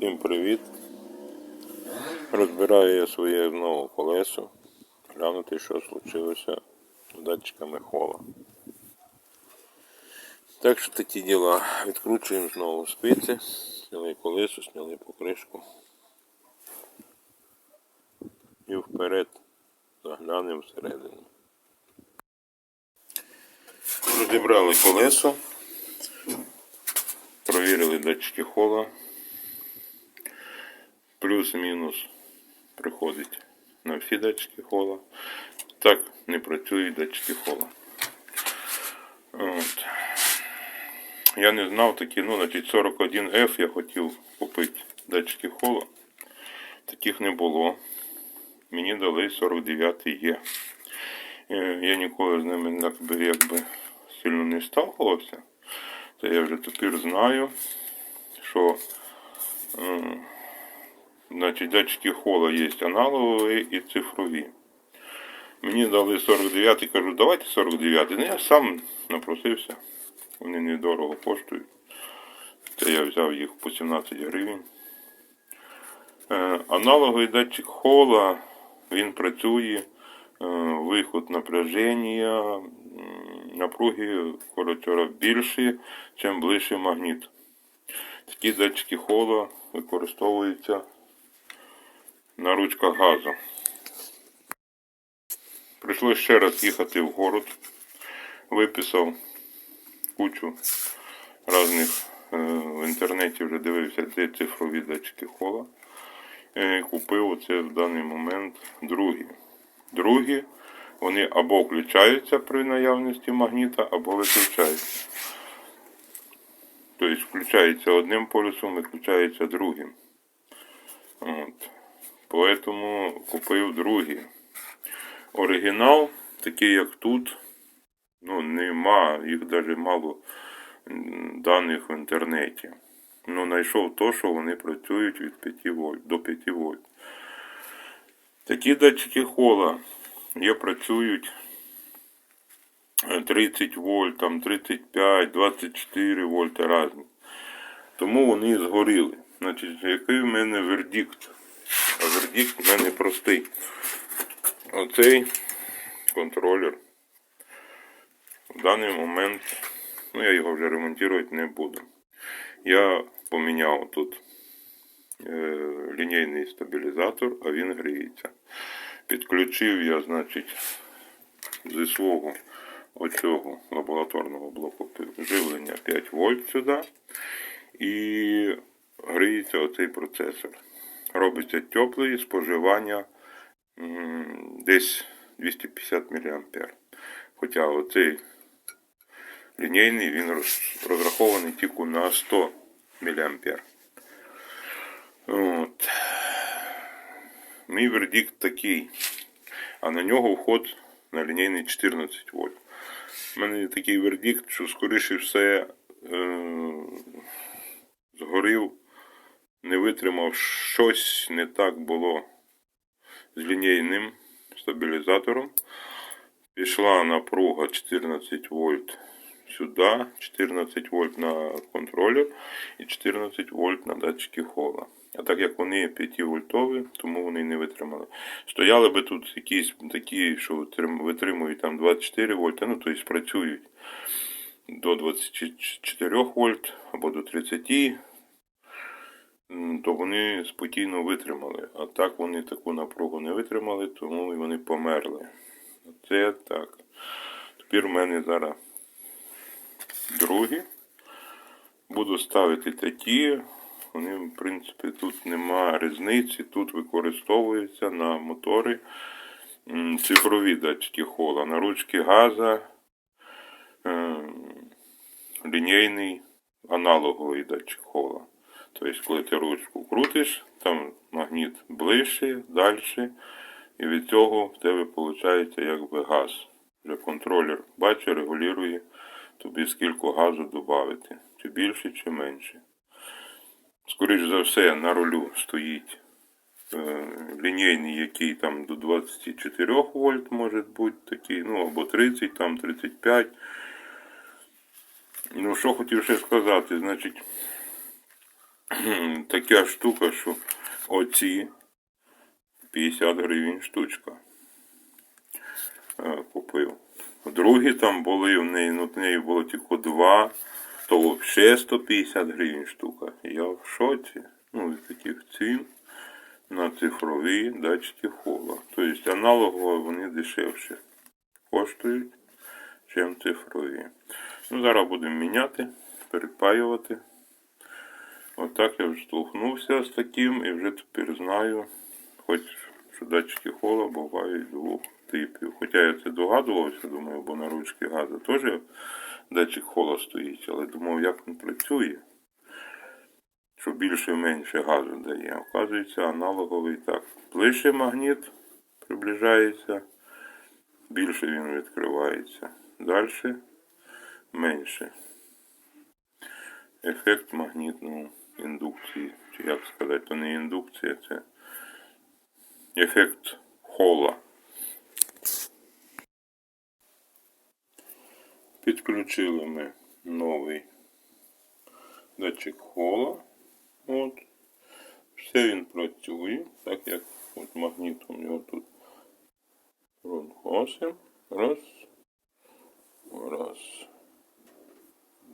Всім привіт! Розбираю я своє знову колесо. Глянути, що случилося з датчиками хола. Так що такі діла. Відкручуємо знову спиці, зняли колесо, зняли покришку. І вперед заглянемо всередину. Розібрали колесо, провірили датчики хола. Плюс-мінус приходить на всі датчики хола. Так не працюють датчики хола. От. Я не знав такі, ну, значить 41F я хотів купити датчики хола. Таких не було. Мені дали 49Е. Я ніколи з ними якби, якби сильно не сталкувався. То я вже тепер знаю, що Значить, датчики хола є аналогові і цифрові. Мені дали 49 кажу, давайте 49 Ну я сам напросився. Вони недорого коштують. Це я взяв їх по 17 гривень. Е, аналоговий датчик хола, він працює, е, виход напряження, напруги коротше, більші, чим ближче магніт. Такі датчики хола використовуються на ручках газу. Прийшлось ще раз їхати в город. Виписав кучу різних е, в інтернеті вже дивився де цифрові датчики хола. І купив оце в даний момент другі. Другі вони або включаються при наявності магніта, або виключаються. Тобто включається одним полюсом, виключається другим. От. Поэтому купив другі. Оригінал, такий як тут, ну нема, їх навіть мало даних в інтернеті. Ну, знайшов то, що вони працюють від 5 вольт до 5 вольт. Такі датчики хола є працюють е, 30 вольт, там 35, 24 вольти різні. Тому вони згоріли. Значить, який в мене вердикт? А вердикт в мене простий. Оцей контролер в даний момент, ну я його вже ремонтувати не буду. Я поміняв тут е, лінійний стабілізатор, а він гріється. Підключив я, значить, зі свого оцього лабораторного блоку живлення 5 вольт сюди. І гріється оцей процесор. Робиться теплий, споживання десь 250 мА. Хоча оцей лінійний він розрахований тільки на 100 мА. От. Мій вердикт такий, а на нього вход на лінійний 14 вольт. У мене такий вердикт, що скоріше все е, згорів, не витримав щось не так було з лінійним стабілізатором. Пішла напруга 14 вольт сюди, 14 вольт на контролер і 14 вольт на датчики хола. А так як вони 5 вольтові, тому вони не витримали. Стояли би тут якісь такі, що витримують там 24 вольта, ну тобто працюють до 24 вольт або до 30, м, то вони спокійно витримали. А так вони таку напругу не витримали, тому і вони померли. Це так. Тепер в мене зараз другі. Буду ставити такі. Вони, в принципі, тут нема різниці. Тут використовуються на мотори цифрові датчики хола. На ручки газа, е, лінійний аналоговий датчик хола. Тобто, коли ти ручку крутиш, там магніт ближче, далі, і від цього в тебе виходить якби газ. Вже контролер бачить, регулює тобі скільки газу додати, чи більше, чи менше. Скоріше за все, на рулю стоїть е, лінійний, який там до 24 вольт може бути такий, ну або 30, там 35. Ну, що хотів ще сказати, значить, така штука, що оці 50 гривень штучка. Е, Купив. Другі там були, в неї, ну, в неї було тільки два, то взагалі 150 гривень штука. Я в шоці. Ну, від таких цін на цифрові датчики хола. Тобто аналогово вони дешевші коштують, ніж цифрові. Ну, зараз будемо міняти, перепаювати. Отак я вже штовхнувся з таким і вже тепер знаю, хоч що датчики хола бувають двох типів. Хоча я це догадувався, думаю, бо на ручці газу теж датчик хола стоїть, але думав, як він працює. Що більше менше газу дає. Оказується, аналоговий так. Ближче магніт приближається, більше він відкривається. Далі менше. Ефект магнітної індукції. Чи як сказати, то не індукція, це ефект хола. Підключили ми новий датчик хола. От. Все він працює, так як от магнітом його тут розгосим. Раз. Раз.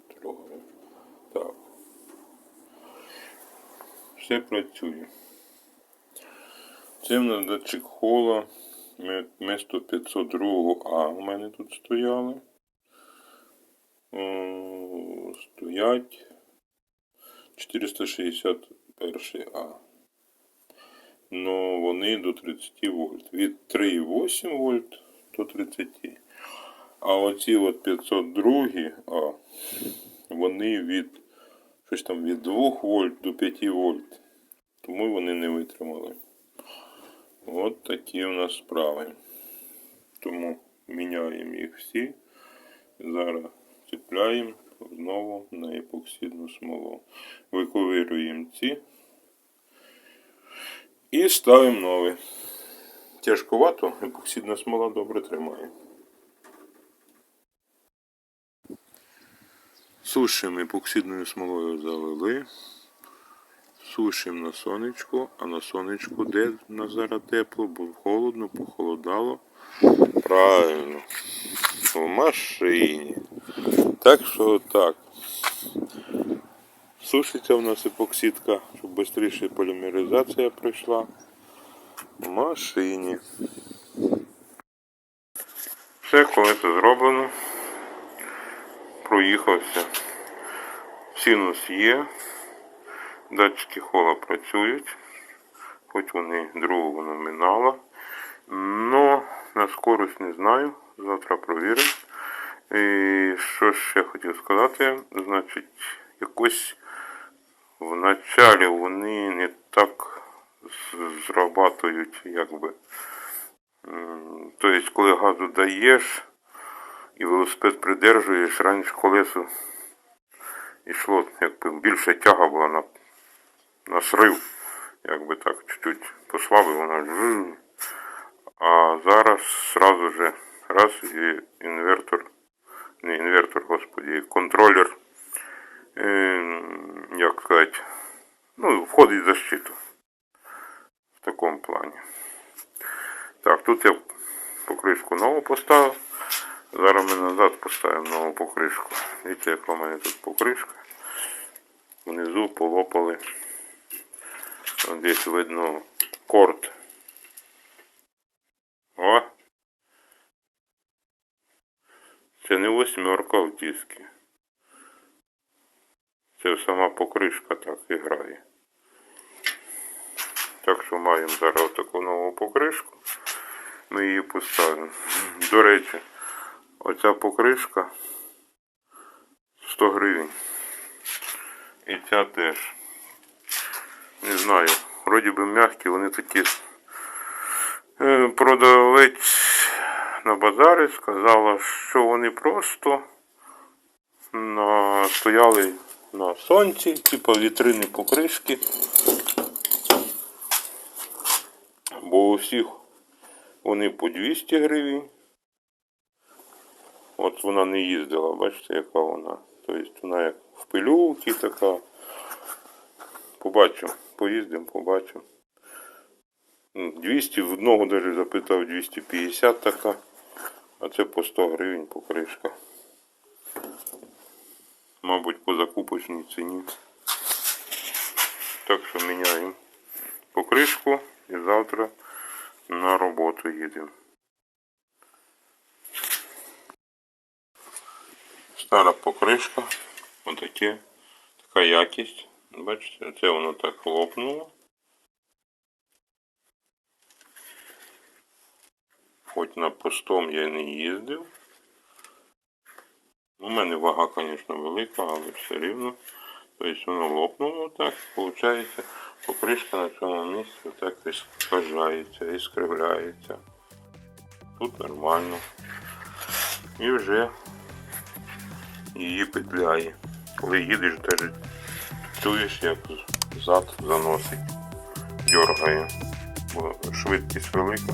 Троє. Так. Все працює. Це в нас датчик хола. Ми- Вместо 502 А у мене тут стояли. Стоять 461 А. Ну, вони до 30 вольт. Від 3,8 вольт до 30. А оці от 502 А, вони від щось там від 2 вольт до 5 вольт. Тому вони не витримали. От такі у нас справи. Тому міняємо їх всі. Зараз цепляємо знову на епоксидну смолу. Виковирюємо ці і ставимо нові. Тяжковато, епоксидна смола добре тримає. Сушимо епоксидною смолою залили. Сушимо на сонечку, а на сонечку де в нас зараз тепло, бо холодно, похолодало. Правильно. В машині. Так що так. Сушиться у нас епоксидка, щоб швидше полімеризація пройшла. В машині. Все, коли це зроблено, проїхався. Синус є. Датчики хола працюють, хоч вони другого номінала. Но на скорость не знаю. Завтра провіримо. І що ще хотів сказати, значить, якось в началі вони не так зрабатують, якби. Тобто, коли газу даєш і велосипед придержуєш, раніше колесо йшло, якби більша тяга була на, на срив, якби так, чуть-чуть послабив, вона. А зараз сразу же раз і інвертор, не інвертор, господі, контролер, е, як сказати, ну, входить в защиту. В такому плані. Так, тут я покришку нову поставив. Зараз ми назад поставимо нову покришку. Дивіться, яка в мене тут покришка. Внизу полопали. Десь видно корд. О! Це не восьмерка в дискі. Це сама покришка так і грає. Так що маємо зараз таку нову покришку. Ми її поставимо. До речі, оця покришка 100 гривень. І ця теж. Не знаю. Вроді би м'які, вони такі. Е, Продавець на базарі сказала, що вони просто на, стояли на сонці, типу вітрини покришки. Бо у всіх вони по 200 гривень. От вона не їздила, бачите, яка вона. Тобто вона як в пилюці така. побачу. Поїздимо, побачу. 200, в одного навіть запитав 250 така. А це по 100 гривень покришка. Мабуть, по закупочній ціні. Так що міняємо покришку і завтра на роботу їдемо. Стара покришка. Отаке. Така якість. Бачите, це воно так лопнуло. Хоч на постом я не їздив. У мене вага, звісно, велика, але все рівно. Тобто воно лопнуло так, виходить, покришка на цьому місці так і скажається, і скривляється. Тут нормально. І вже її петляє. Коли їдеш, теж чуєш, як зад заносить, дергає, бо швидкість велика.